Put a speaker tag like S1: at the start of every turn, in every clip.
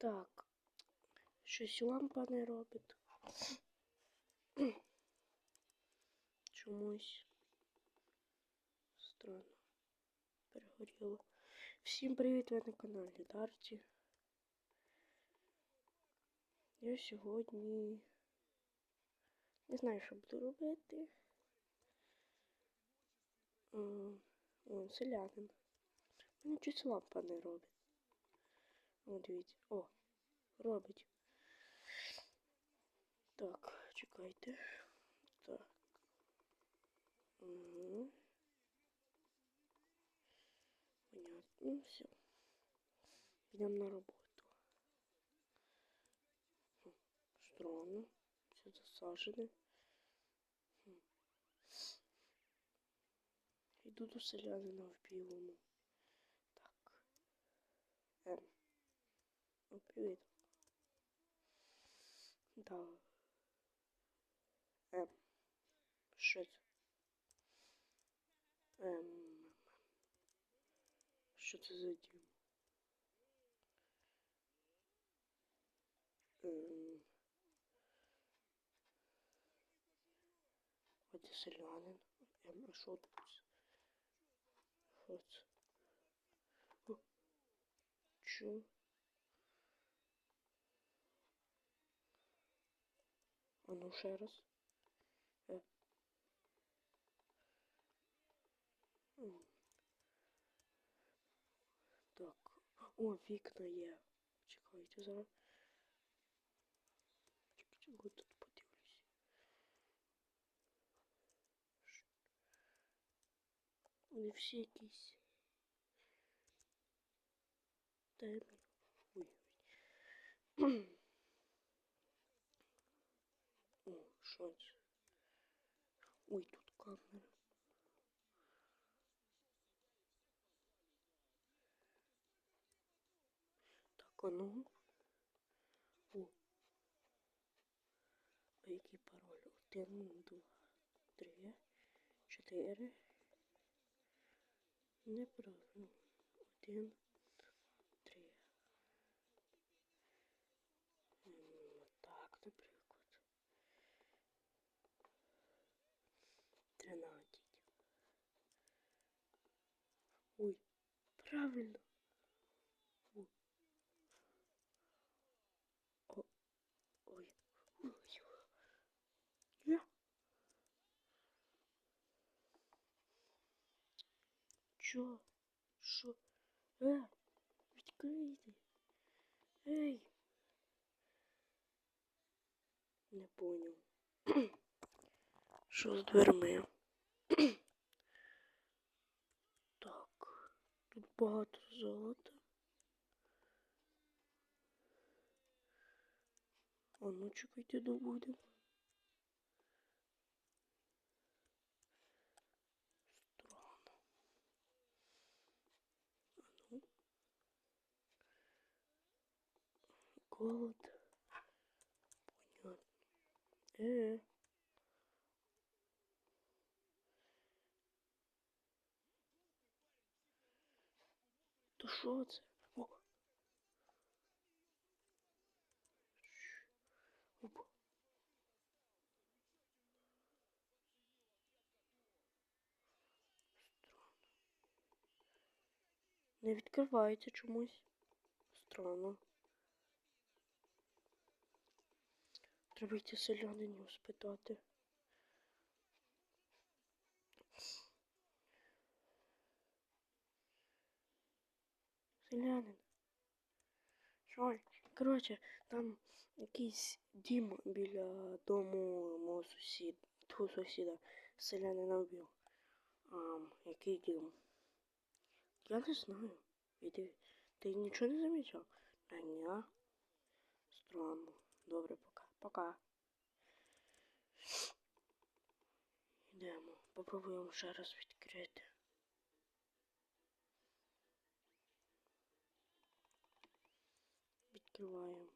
S1: Так. Щось лампа не робить. Чомусь. Странно. Перегоріло. Всім привіт, ви на каналі Дарті. Я сьогодні не знаю, що буду робити. О, селянин. Мене чуть лампа не робить. О, дивіться. О, робить. Так, чекайте. Так. Угу. Понятно, все. Підемо на роботу. Хм, Странно. Все засажене. Хм. Йду до селянина в білому. О, привіт. Да. Ем. Що це? Ем. Що це за дім? Ем. Оде селянин. Ем, а що тут? Що це? О, А ну ще раз. Е. М. Так. О, вікна є. Чекайте зараз. Чекайте, от тут подивлюсь. Ш- Вони всі якісь. Темні. Ой. ой. Це? Ой, тут камера. Так, а ну. О. А який пароль? Один, два, три, чотири. Неправильно. Один, три. М, Так, наприклад. Тринадцять. Ой, правильно. О. О, ой? Що? Е, відкрийте. Ей. Не поняв. Що з дверми? Багато золота. А ну чекайте добудемо. Странно. Голод. Понятно. Е. що це? О. Опа. Странно. Не відкривається чомусь. Странно. Треба йти селянинів спитати. Селянин. Що? Коротше, там якийсь дім біля дому мого сусіда, твого сусіда, селянина вбив. А, який дім? Я не знаю. Іди. Ти нічого не замічав? Та ні. Странно. Добре, пока. Пока. Йдемо. Попробуємо ще раз відкрити. Відкриваємо.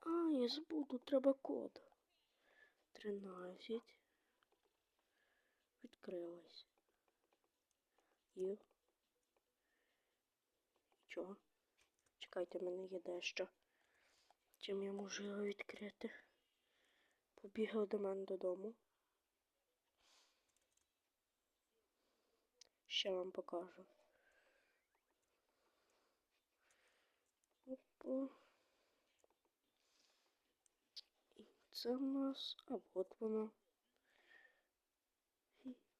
S1: А, я забув, тут треба код. 13. Відкрилось. І. Чого? Чекайте, в мене є дещо. Чим я можу його відкрити? Побігав до мене додому. Ще вам покажу. Опа. І це в нас, а от воно.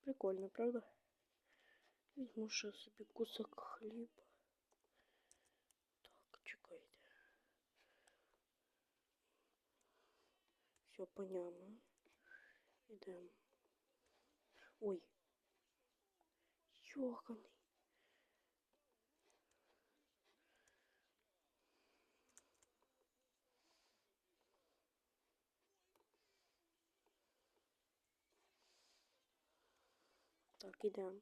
S1: Прикольно, правда? Візьму ще собі кусок хліба. Так, чекайте. Все по ньому. Ідемо. Ой. Йоханий. Так, ідемо.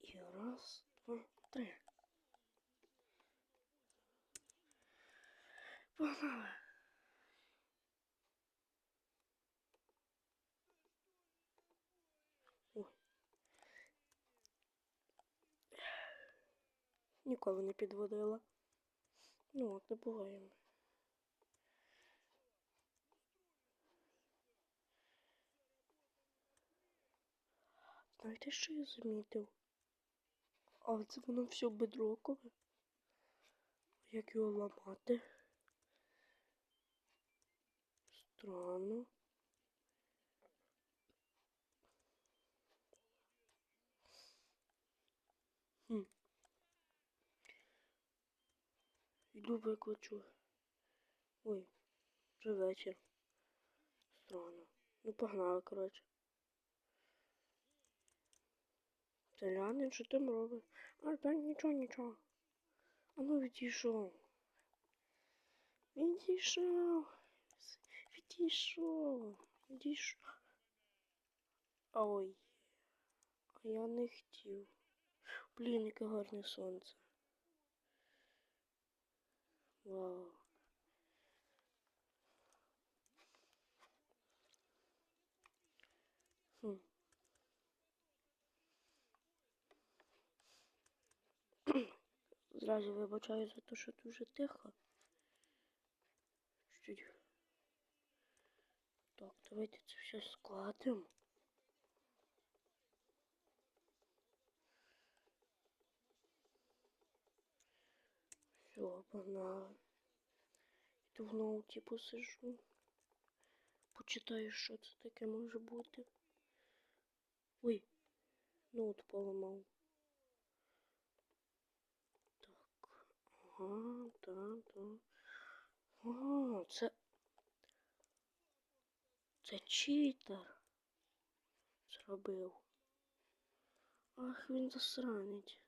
S1: І раз, два, три. Погнали. Ніколи не підводила. Ну, от не буває. Знаєте, що я замітив? А це воно все бедрокове. Як його ламати? Странно. Хм. Йду викличу. Ой, вже вечір. Странно. Ну погнали, коротше. Селянин, що там робиш? А, та нічого, нічого. А ну відійшов. Відійшов. Відійшов. Відійшов. Ой. А я не хотів. Блін, яке гарне сонце. Вау. Хм. Зразу вибачаю за те, що дуже тихо. Чуть. Так, давайте це все складемо. Все, погнали. Іду в ноуті посижу. Почитаю, що це таке може бути. Ой, ноут поламав. Ага, так, так. А, це. Це читер. Зробив. Ах, він засранить.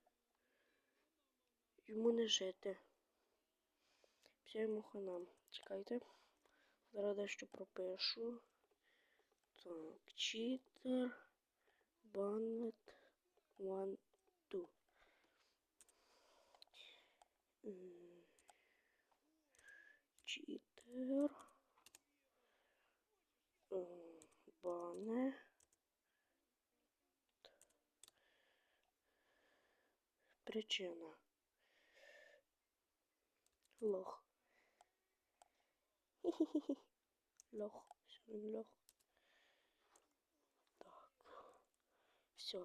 S1: Йому не жити. Все йому хана. Чекайте. Зараз дещо пропишу. Так, читер. Баннет. One, two. Читер. М, Бане. Причина. Лох. Хі-хі-хі. Лох. Лох. Так. Все.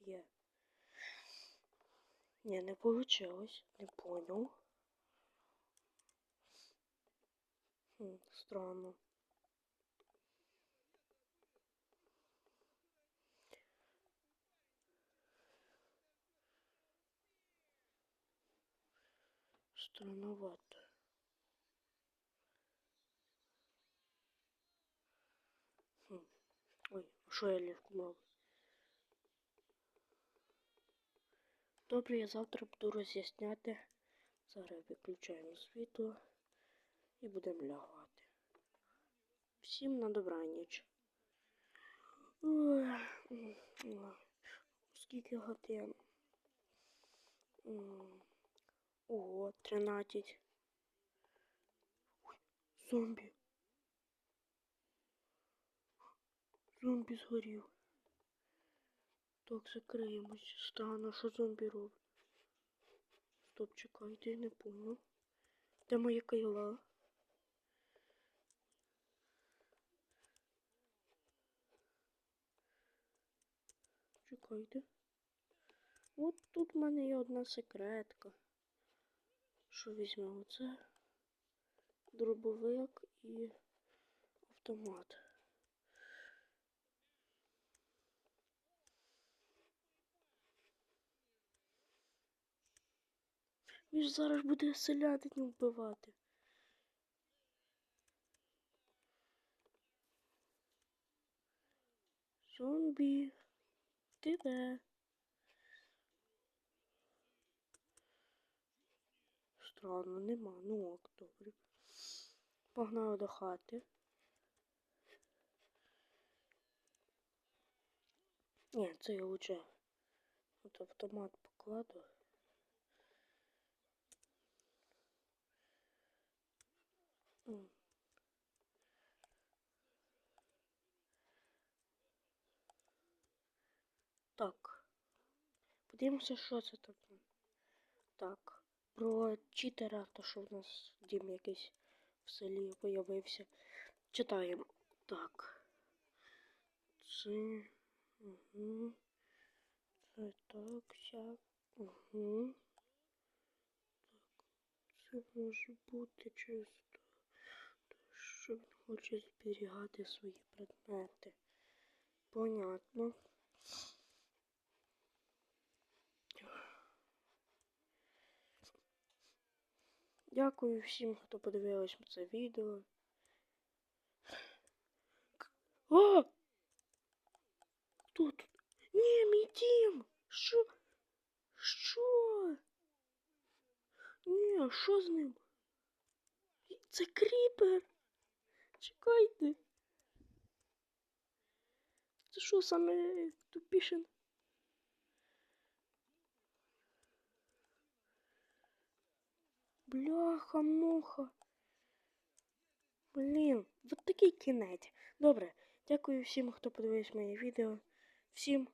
S1: Є. Не, не получилось. Не понял. Хм, странно. Странновато. Хм. Ой, а що я ліжку мав? Добре, я завтра буду роз'ясняти. Зараз виключаємо світло і будемо лягати. Всім на добраніч. Скільки годин? Ого, 13. Ой, зомбі. Зомбі згорів. Так, закриємось. Странно, що зомбі робить. Стоп, чекайте, я не понял. Де моя кайла? Чекайте. От тут в мене є одна секретка. Що візьмемо? Це дробовик і автомат. Він ж зараз буде селянин вбивати. Зомбі. Ти де? Странно, нема. Ну ок, добре. Погнали до хати. Ні, це я лучше от автомат покладу. Так. Подивимося, що це таке. Так. Про читера, то що в нас дім якийсь в селі появився. Читаємо. Так. Це. Угу. Це так, сяк. Угу. Так. Це може бути чисто. Хоче зберігати свої предмети. Понятно. Дякую всім, хто подивився це відео. О! Хто тут? Ні, мій дім! Що? Що? Ні, що з ним? Це кріпер. Чекайте. Це що саме тупіше? Бляха, муха. Блін, от такий кінець. Добре, дякую всім, хто подивився моє відео. Всім